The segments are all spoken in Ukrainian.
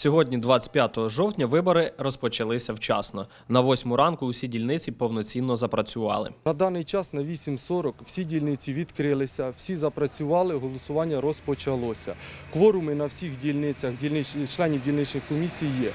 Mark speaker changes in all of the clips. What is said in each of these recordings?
Speaker 1: Сьогодні, 25 жовтня, вибори розпочалися вчасно. На восьму ранку усі дільниці повноцінно запрацювали.
Speaker 2: На даний час на 8.40 всі дільниці відкрилися, всі запрацювали, голосування розпочалося. Кворуми на всіх дільницях, дільнич- членів дільничних комісій є.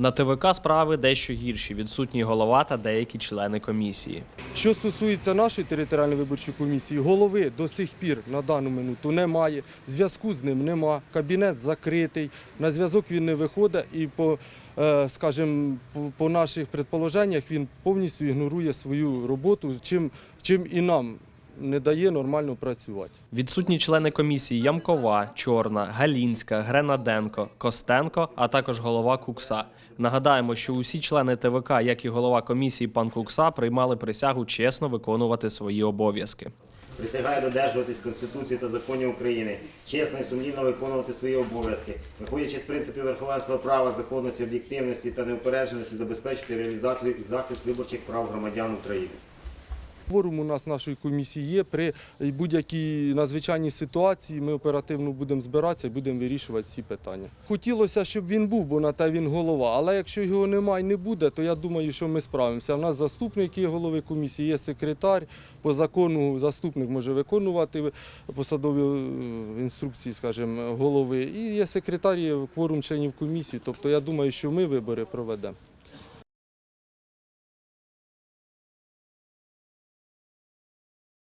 Speaker 1: На ТВК справи дещо гірші. Відсутній голова та деякі члени комісії.
Speaker 2: Що стосується нашої територіальної виборчої комісії, голови до сих пір на дану минуту немає, зв'язку з ним нема, кабінет закритий, на зв'язок він не виходить. І по, е, скажімо, по, наших предположеннях він повністю ігнорує свою роботу, чим, чим і нам не дає нормально працювати.
Speaker 1: Відсутні члени комісії Ямкова, Чорна, Галінська, Гренаденко, Костенко, а також голова Кукса. Нагадаємо, що усі члени ТВК, як і голова комісії пан Кукса, приймали присягу чесно виконувати свої обов'язки.
Speaker 3: Присягаю додержуватись Конституції та законів України, чесно і сумлінно виконувати свої обов'язки, виходячи з принципів верховенства права, законності, об'єктивності та неупередженості, забезпечити реалізацію і захист виборчих прав громадян України.
Speaker 2: Кворум у нас нашої комісії є. При будь-якій надзвичайній ситуації ми оперативно будемо збиратися і будемо вирішувати ці питання. Хотілося, щоб він був, бо на те він голова. Але якщо його немає і не буде, то я думаю, що ми справимося. У нас заступник є голови комісії, є секретар. По закону заступник може виконувати посадові е, інструкції, скажімо, голови. І є секретар, є кворум членів комісії. Тобто я думаю, що ми вибори проведемо.